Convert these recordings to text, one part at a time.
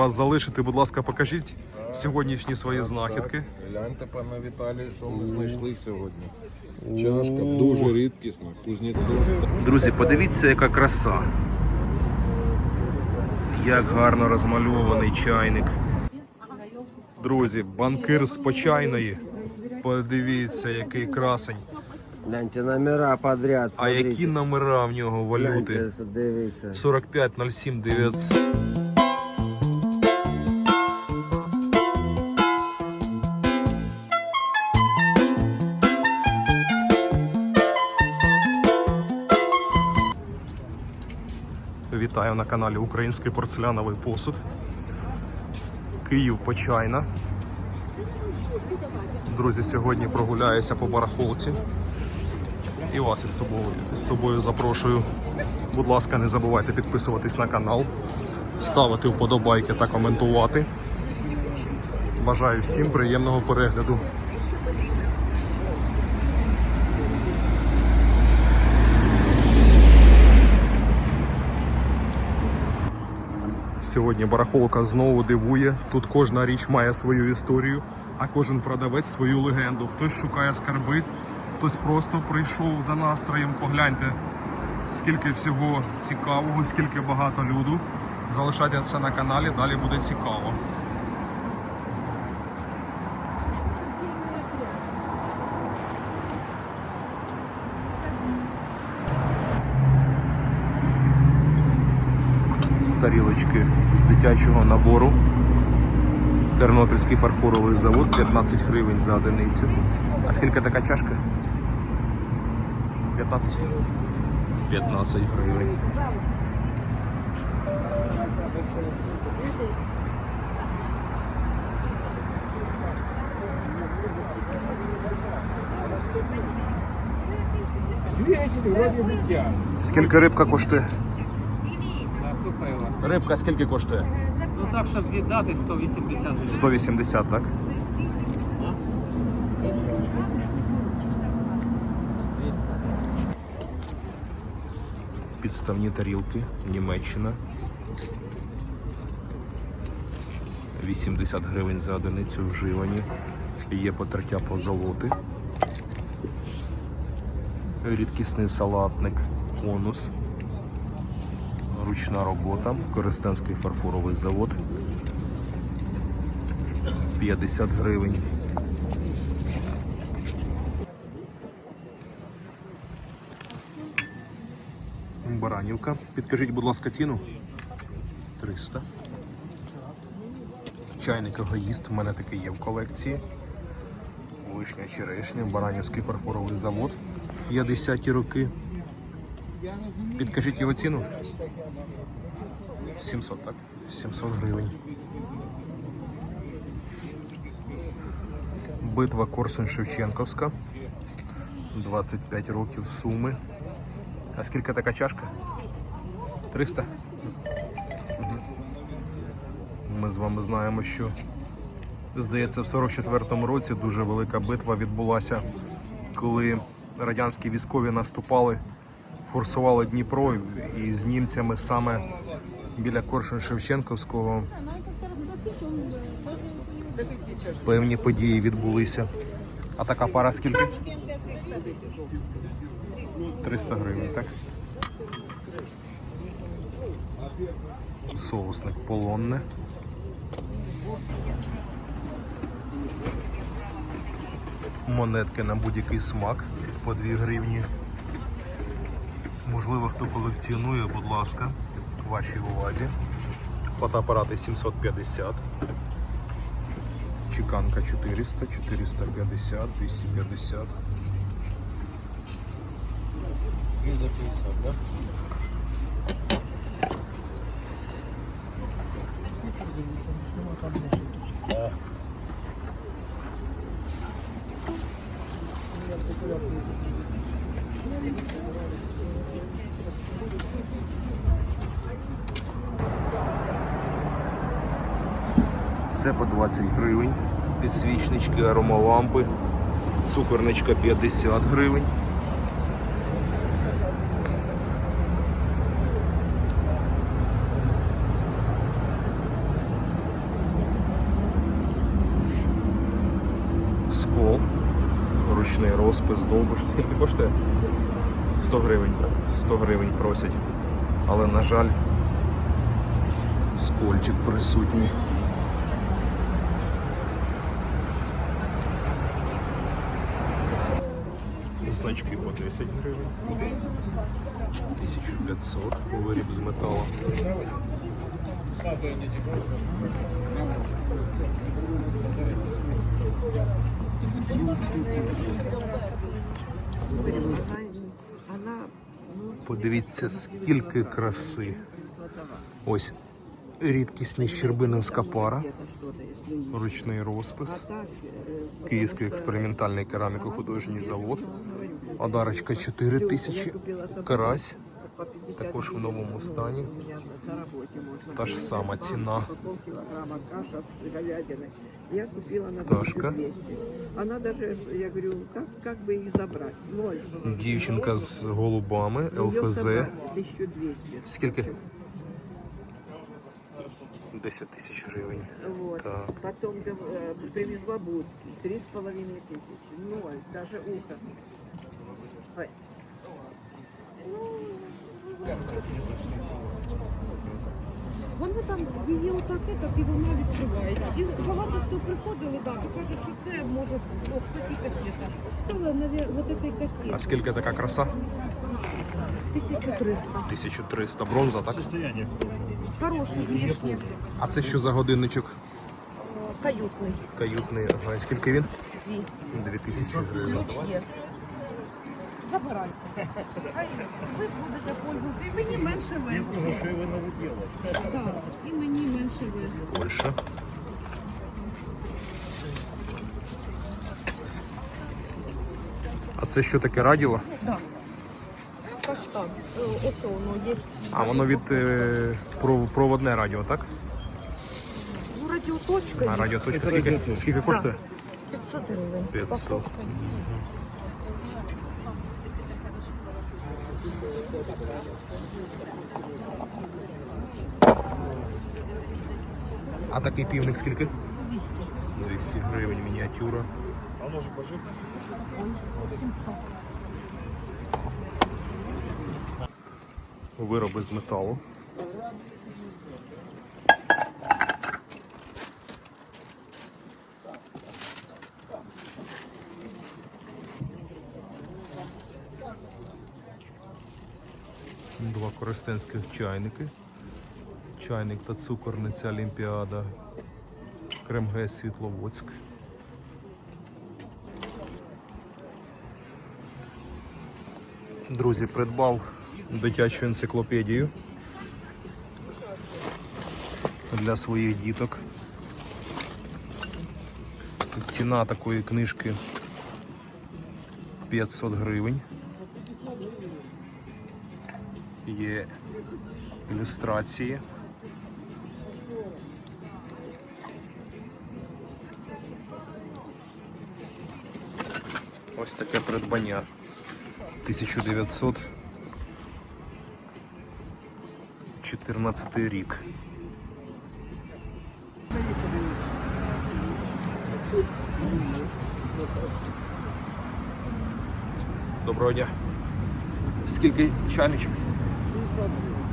вас залишити. Будь ласка, покажіть сьогоднішні свої знахідки. Гляньте, пане Віталій, що ми знайшли сьогодні. Чашка дуже рідкісна, кузнєцов. Друзі, подивіться, яка краса. Як гарно розмальований чайник. Друзі, банкир з почайної. Подивіться, який красень. Гляньте, номера подряд, А які номера в нього валюти? Гляньте, дивіться. 45 07 900. Вітаю на каналі Український порцеляновий посуд. Київ Почайна. Друзі, сьогодні прогуляюся по барахолці. І вас із собою, із собою запрошую. Будь ласка, не забувайте підписуватись на канал, ставити вподобайки та коментувати. Бажаю всім приємного перегляду. Сьогодні барахолка знову дивує. Тут кожна річ має свою історію, а кожен продавець свою легенду. Хтось шукає скарби, хтось просто прийшов за настроєм. Погляньте, скільки всього цікавого, скільки багато люду. Залишайтеся на каналі, далі буде цікаво. Тарілочки з дитячого набору. Тернопільський фарфоровий завод 15 гривень за одиницю. А скільки така чашка? 15? 15 гривень. Скільки рибка коштує? Рибка скільки коштує? Ну так, щоб віддати 180 гривень. 180, так? Підставні тарілки, Німеччина. 80 гривень за одиницю вживані. Є потертя позолоти. Рідкісний салатник Онус. Ручна робота. Коростенський фарфоровий завод. 50 гривень. Баранівка. Підкажіть, будь ласка, ціну. 300. Чайник егоїст. У мене такий є в колекції. Вишня черешня, Баранівський фарфоровий завод. 50-ті роки. Підкажіть його ціну. 700, так? 700 гривень. Битва Корсунь Шевченковська. 25 років Суми. А скільки така чашка? 300? Ми з вами знаємо, що здається, в 44-му році дуже велика битва відбулася, коли радянські військові наступали, форсували Дніпро і з німцями саме біля Корсунь Шевченковського певні події відбулися. А така пара скільки? 300 гривень, так? Соусник полонне. Монетки на будь-який смак по 2 гривні. Можливо, хто колекціонує, будь ласка, вашій увазі. Фотоапарати 750. Чеканка 400, 450, 250. І за 50, так? все по 20 гривень. Підсвічнички, аромалампи, цукорничка 50 гривень. Скол, ручний розпис, довбуш. Скільки коштує? 100 гривень. 100 гривень просять. Але, на жаль, скольчик присутній. Значки по 10 гривень. 1500 виріб з металу. Подивіться, скільки краси. Ось рідкісні щербиновська пара, ручний розпис, Київський експериментальний кераміко-художній завод. Одарочка 4 тисячі, карась по 50 також в новому стані. на работе можно. Та ж сама ціна. По полкилограмма каша с говядиной. Я купила на Пташка. 1200. Она даже, я говорю, как, как бы их забрать? Ноль. Дівчинка з голубами, Её ЛФЗ. забрать 1200. Скільки? 10 тисяч гривень. Вот. Так. Потом э, привезла будки. Три с половиной тысячи. Ноль. Даже ухо. Ой. Вони там її отак, так, і вона відкривається. І багато хто приходили, да, і кажуть, що це може, кассета. Але навіть вот этой А скільки така краса? 1300. 1300 бронза, так? Хороший внешне, А це що за годинничок? каютний. Каютний. Ага, і скільки він? Дві. 2000 гривень. Ключ є. Забирайте. Хай ви будете пользуватися. І мені менше везти. Так, і мені менше везти. Польща. А це що таке радіо? Каштан. Е, Ось воно є. А воно від е, пров- проводне радіо, так? Ну, радіоточка А є. радіоточка скільки, скільки коштує? 500 гривень. 500. А такий півник скільки? 200. 200 гривень мініатюра. А може бажати? Вироби з металу. Два користенських чайники. Чайник та цукорниця Олімпіада. Кремгес Світловодськ. Друзі, придбав дитячу енциклопедію для своїх діток. Ціна такої книжки 500 гривень. Є ілюстрації. Ось таке придбання. 1914 рік. Доброго дня. Скільки чайничок?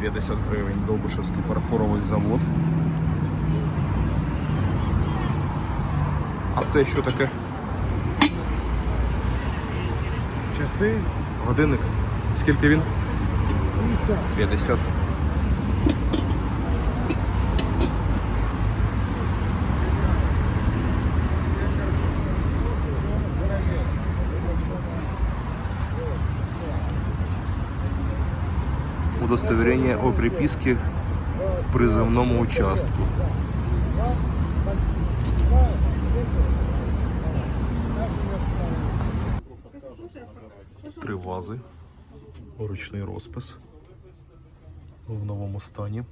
50 гривень. Довбишевський фарфоровий завод. А це що таке? Часи. Годинник. Скільки він? 50. Удостоверение о приписке к призывному участку. Три вази. Ручний розпис в новому стані.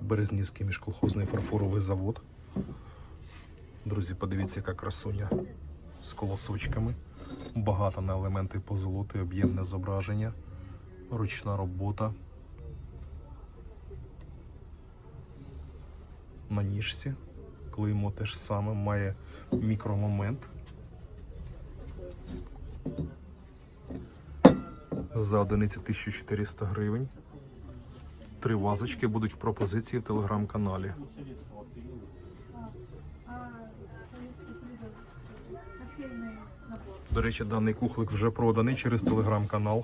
Березнівський міжколхозний фарфоровий завод. Друзі, подивіться, яка красуня з колосочками. Багато на елементи позолоти, об'ємне зображення, ручна робота. На ніжці. Клеймо теж саме має мікромомент. За одиницю 1400 гривень. Три вазочки будуть в пропозиції в телеграм-каналі. До речі, даний кухлик вже проданий через телеграм-канал.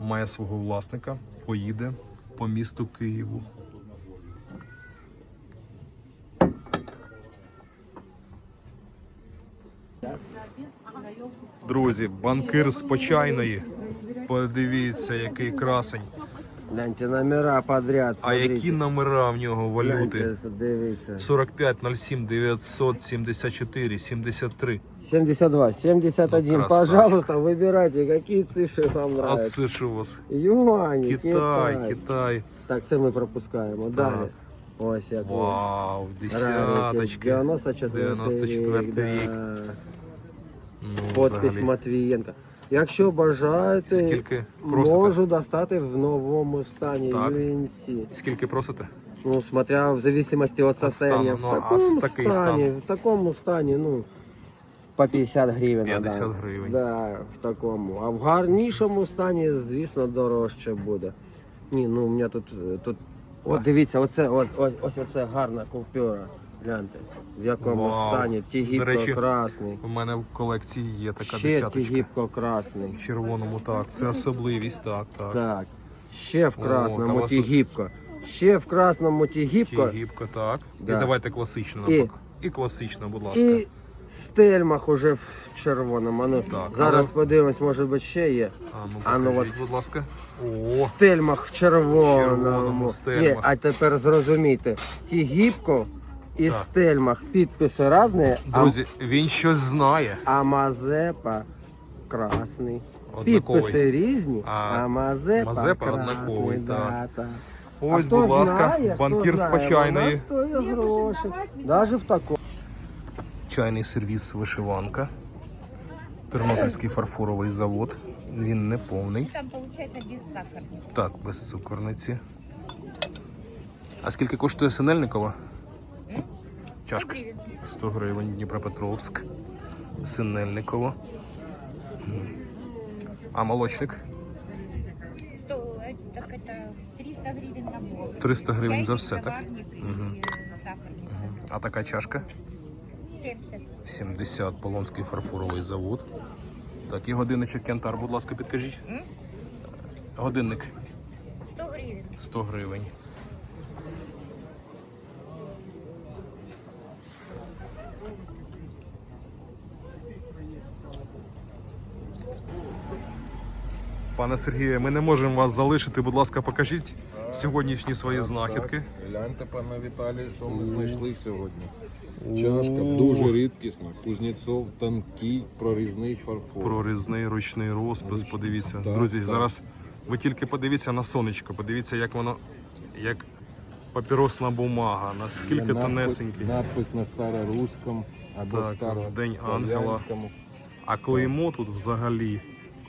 Має свого власника, поїде по місту Києву. Друзі, банкир з почайної. Подивіться, який красень. Гляньте, номера подряд, А смотрите. які номера в нього валюти? Гляньте, дивіться. 45 07 974 73. 72, 71, Ну, красавчик. пожалуйста, выбирайте, какие цифры вам А нравятся. це що у вас? Юані, Китай, Китай. Так, це ми пропускаємо. Далі. Ось як. Вау, десяточки. 94 94 рік. рік. Да. Ну, Подпись взагалі. Матвієнка. Якщо бажаєте, Скільки просите? можу достати в новому стані Так. UNC. Скільки просите? Ну, смотря в зависимости от состояния. стану, в ну, а такому с такий стані, стан? в такому стані, ну, по 50 гривень. 50 да. гривень. Да, в такому. А в гарнішому стані, звісно, дорожче буде. Ні, ну у мене тут, е, тут от дивіться, оце, от, ось, ось оце гарна купюра. Гляньте, в якому Вау. стані. До речі, Тігіпко красний. У мене в колекції є така Ще десяточка. тігіпко красний. В червоному, так. Це особливість, так, так. Так. Ще в красному тут- тігіпко. Ще в красному тігіпко. Гібка, так. Да. І давайте класично І-. І класично, будь ласка. І стельмах уже в червоному. А Ну, Так, зараз але- подивимось, може бути ще є. А ну, А ну, покажіть, будь ласка. О, Стельмах в червоному. червоному Ні, а тепер зрозумійте, ті гібко і Так. стельмах підписи різні, а, друзі, він щось знає. а Мазепа красний. Однаковий. Підписи різні, А а, Мазепа, Мазепа красний. однаковий, да, так. Ось, а будь ласка, знає, банкір з почайної. Навіть в такому. Чайний сервіс вишиванка. Тернопільський фарфоровий завод. Він не повний. Там получается без сахарницы. Так, без цукорниці. А скільки коштує Синельникова? Чашка. 100 гривен. 100 гривень Дніпропетровськ. Синельникова. М. А молочник? 100, э, так это 300 гривен набор. 300 гривень за все, Чайник, так? заварник и э, сахарница. А така чашка? 70. 70 Полонський фарфоровий завод. Так, і годинничок Кентар, будь ласка, підкажіть. Годинник 100 гривен. 100 гривень. Пане Сергію, ми не можемо вас залишити. Будь ласка, покажіть сьогоднішні свої знахідки. Гляньте, пане Віталій, що ми знайшли сьогодні. Чашка дуже рідкісна. Кузнєцов тонкий прорізний фарфор. Прорізний ручний розпис. Подивіться. Так, Друзі, так. зараз ви тільки подивіться на сонечко, подивіться, як воно, як папіросна бумага, наскільки тонесенький. Надпис на старорусском або Так, День Ангела. А клеймо тут взагалі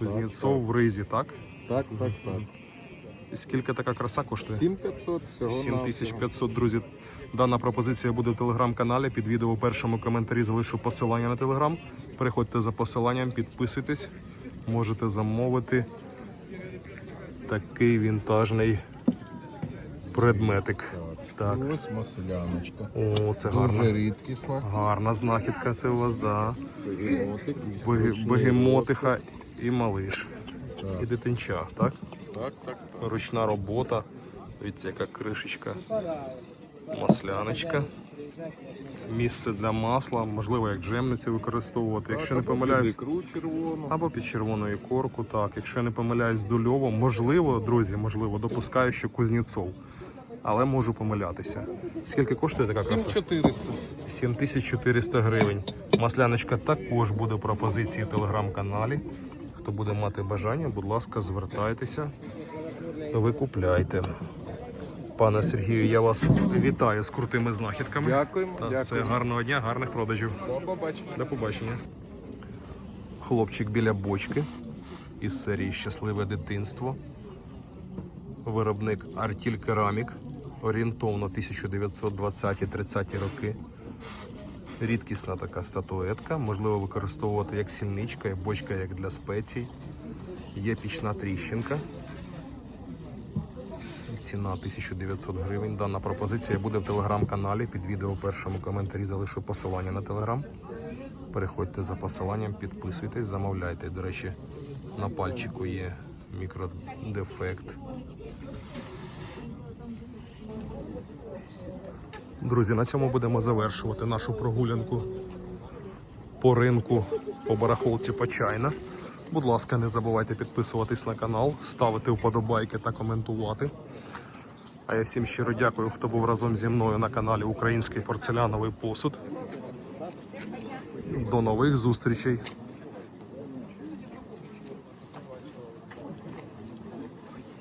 Кузнєцов так. в ризі, так? Так, так, так. І скільки така краса коштує? 7500 всього 7500, друзі. Дана пропозиція буде в телеграм-каналі. Під відео у першому коментарі залишу посилання на телеграм. Переходьте за посиланням, підписуйтесь. Можете замовити такий вінтажний предметик. Так. Ось масляночка. О, це Дуже гарна. рідкісна. Гарна знахідка це у вас, да. Бегемотиха. І малиш. І дитинча, так? Так, так, так. Ручна робота. Дивіться, яка кришечка. Масляночка. Місце для масла, можливо, як джемницю використовувати. Якщо не помиляюсь, або під червоною корку, так. Якщо я не помиляюсь, дульово, можливо, друзі, можливо, допускаю, що Кузнєцов. Але можу помилятися. Скільки коштує така краса? 7400. 7400 гривень. Масляночка також буде в пропозиції в телеграм-каналі. Хто буде мати бажання, будь ласка, звертайтеся, ви купляйте. Пане Сергію, я вас вітаю з крутими знахідками. Дякуємо, Та дякуємо. Все, гарного дня, гарних продажів. До побачення. До побачення. Хлопчик біля бочки із серії Щасливе дитинство. Виробник Артіль Керамік. орієнтовно 1920-30 роки. Рідкісна така статуетка, можливо використовувати як сільничка, і бочка як для спецій. Є пічна тріщинка. Ціна 1900 гривень. Дана пропозиція буде в телеграм-каналі. Під відео в першому коментарі залишу посилання на телеграм. Переходьте за посиланням, підписуйтесь, замовляйте. До речі, на пальчику є мікродефект. Друзі, на цьому будемо завершувати нашу прогулянку по ринку по барахолці Почайна. Будь ласка, не забувайте підписуватись на канал, ставити вподобайки та коментувати. А я всім щиро дякую, хто був разом зі мною на каналі Український порцеляновий посуд. До нових зустрічей!